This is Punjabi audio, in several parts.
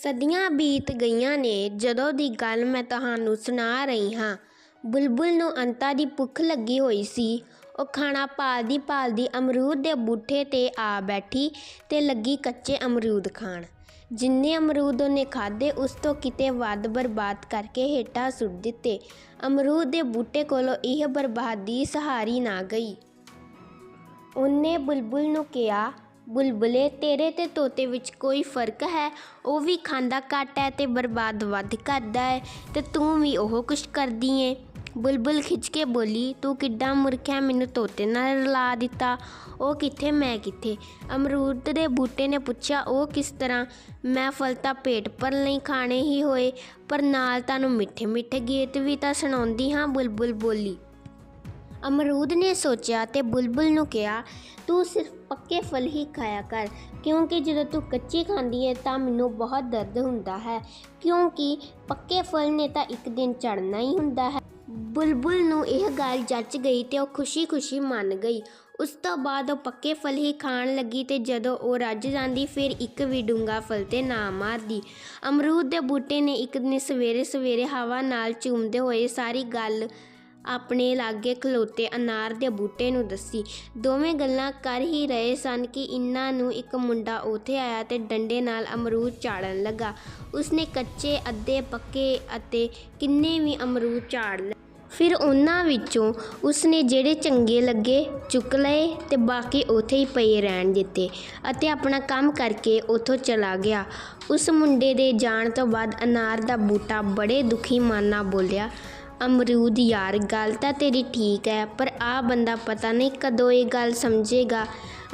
ਸਦੀਆਂ ਬੀਤ ਗਈਆਂ ਨੇ, ਜਦੋਂ ਦੀ ਗੱਲ ਮੈਂ ਤੁਹਾਨੂੰ ਸੁਣਾ ਰਹੀ ਹਾਂ। ਬੁਲਬੁਲ ਨੂੰ ਅੰਤਾਂ ਦੀ ਭੁੱਖ ਲੱਗੀ ਹੋਈ ਸੀ। ਉਹ ਖਾਣਾ ਭਾਲਦੀ ਭਾਲਦੀ ਅਮਰੂਦ ਦੇ ਬੂਟੇ 'ਤੇ ਆ ਬੈਠੀ ਤੇ ਲੱਗੀ ਕੱਚੇ ਅਮਰੂਦ ਖਾਣ। ਜਿੰਨੇ ਅਮਰੂਦ ਉਹਨੇ ਖਾਧੇ, ਉਸ ਤੋਂ ਕਿਤੇ ਵੱਧ ਬਰਬਾਦ ਕਰਕੇ ਹੇਠਾਂ ਸੁੱਟ ਦਿੱਤੇ। ਅਮਰੂਦ ਦੇ ਬੂਟੇ ਕੋਲੋਂ ਇਹ ਬਰਬਾਦੀ ਸਹਾਰੀ ਨਾ ਗਈ। ਉਹਨੇ ਬੁਲਬੁਲ ਨੂੰ ਕਿਹਾ ਬੁਲਬੁਲੇ, ਤੇਰੇ ਤੇ ਤੋਤੇ ਵਿੱਚ ਕੋਈ ਫ਼ਰਕ ਹੈ? ਉਹ ਵੀ ਖਾਂਦਾ ਘੱਟ ਹੈ ਤੇ ਬਰਬਾਦ ਵੱਧ ਕਰਦਾ ਹੈ ਤੇ ਤੂੰ ਵੀ ਉਹ ਕੁਛ ਕਰਦੀ ਏ। ਬੁਲਬੁਲ ਖਿੱਚ ਕੇ ਬੋਲੀ, ਤੂੰ ਕਿੱਡਾ ਮੂਰਖ ਹੈ, ਮੈਨੂੰ ਤੋਤੇ ਨਾਲ ਰਲਾ ਦਿੱਤਾ। ਉਹ ਕਿੱਥੇ, ਮੈਂ ਕਿੱਥੇ? ਅਮਰੂਦ ਦੇ ਬੂਟੇ ਨੇ ਪੁੱਛਿਆ, ਉਹ ਕਿਸ ਤਰ੍ਹਾਂ? ਮੈਂ ਫਲ ਤਾਂ ਪੇਟ ਭਰਨ ਲਈ ਖਾਣੇ ਹੀ ਹੋਏ, ਪਰ ਨਾਲ ਤੁਹਾਨੂੰ ਮਿੱਠੇ ਮਿੱਠੇ ਗੀਤ ਵੀ ਤਾਂ ਸੁਣਾਉਂਦੀ ਹਾਂ, ਬੁਲਬੁਲ ਬੋਲੀ। ਅਮਰੂਦ ਨੇ ਸੋਚਿਆ ਤੇ ਬੁਲਬੁਲ ਨੂੰ ਕਿਹਾ, ਤੂੰ ਸਿਰਫ ਪੱਕੇ ਫਲ ਹੀ ਖਾਇਆ ਕਰ, ਕਿਉਂਕਿ ਜਦੋਂ ਤੂੰ ਕੱਚੇ ਖਾਂਦੀ ਹੈ ਤਾਂ ਮੈਨੂੰ ਬਹੁਤ ਦਰਦ ਹੁੰਦਾ ਹੈ, ਕਿਉਂਕਿ ਪੱਕੇ ਫਲ ਨੇ ਤਾਂ ਇੱਕ ਦਿਨ ਝੜਨਾ ਹੀ ਹੁੰਦਾ ਹੈ। ਬੁਲਬੁਲ ਨੂੰ ਇਹ ਗੱਲ ਜੱਚ ਗਈ ਤੇ ਉਹ ਖੁਸ਼ੀ-ਖੁਸ਼ੀ ਮੰਨ ਗਈ। ਉਸ ਤੋਂ ਬਾਅਦ ਉਹ ਪੱਕੇ ਫਲ ਹੀ ਖਾਣ ਲੱਗੀ ਤੇ ਜਦੋਂ ਉਹ ਰੱਜ ਜਾਂਦੀ, ਫਿਰ ਇੱਕ ਵੀ ਡੂੰਗਾ ਫਲ ਤੇ ਨਾ ਮਾਰਦੀ। ਅਮਰੂਦ ਦੇ ਬੂਟੇ ਨੇ ਇੱਕ ਦਿਨ ਸਵੇਰੇ-ਸਵੇਰੇ ਹਵਾ ਨਾਲ ਝੂਮਦੇ ਹੋਏ ਸਾਰੀ ਗੱਲ ਆਪਣੇ ਲਾਗੇ ਖਲੋਤੇ ਅਨਾਰ ਦੇ ਬੂਟੇ ਨੂੰ ਦੱਸੀ। ਦੋਵੇਂ ਗੱਲਾਂ ਕਰ ਹੀ ਰਹੇ ਸਨ ਕਿ ਇਹਨਾਂ ਨੂੰ ਇੱਕ ਮੁੰਡਾ ਉੱਥੇ ਆਇਆ ਤੇ ਡੰਡੇ ਨਾਲ ਅਮਰੂਦ ਝਾੜਨ ਲੱਗਾ। ਉਸਨੇ ਕੱਚੇ, ਅੱਧੇ, ਪੱਕੇ ਅਤੇ ਕਿੰਨੇ ਵੀ ਅਮਰੂਦ ਝਾੜ ਲਏ। ਫਿਰ ਉਹਨਾਂ ਵਿੱਚੋਂ ਉਸਨੇ ਜਿਹੜੇ ਚੰਗੇ ਲੱਗੇ ਚੁੱਕ ਲਏ ਤੇ ਬਾਕੀ ਉੱਥੇ ਹੀ ਪਏ ਰਹਿਣ ਦਿੱਤੇ ਅਤੇ ਆਪਣਾ ਕੰਮ ਕਰਕੇ ਉੱਥੋਂ ਚਲਾ ਗਿਆ। ਉਸ ਮੁੰਡੇ ਦੇ ਜਾਣ ਤੋਂ ਬਾਅਦ ਅਨਾਰ ਦਾ ਬੂਟਾ ਬੜੇ ਦੁਖੀ ਮਨ ਨਾਲ ਬੋਲਿਆ ਅਮਰੂਦ, ਯਾਰ, ਗੱਲ ਤਾਂ ਤੇਰੀ ਠੀਕ ਹੈ, ਪਰ ਆ ਬੰਦਾ ਪਤਾ ਨਹੀਂ ਕਦੋਂ ਇਹ ਗੱਲ ਸਮਝੇਗਾ।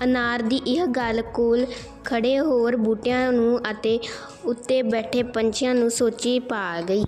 ਅਨਾਰ ਦੀ ਇਹ ਗੱਲ ਕੋਲ ਖੜ੍ਹੇ ਹੋਰ ਬੂਟਿਆਂ ਨੂੰ ਅਤੇ ਉੱਤੇ ਬੈਠੇ ਪੰਛੀਆਂ ਨੂੰ ਸੋਚੀ ਪਾ ਗਈ।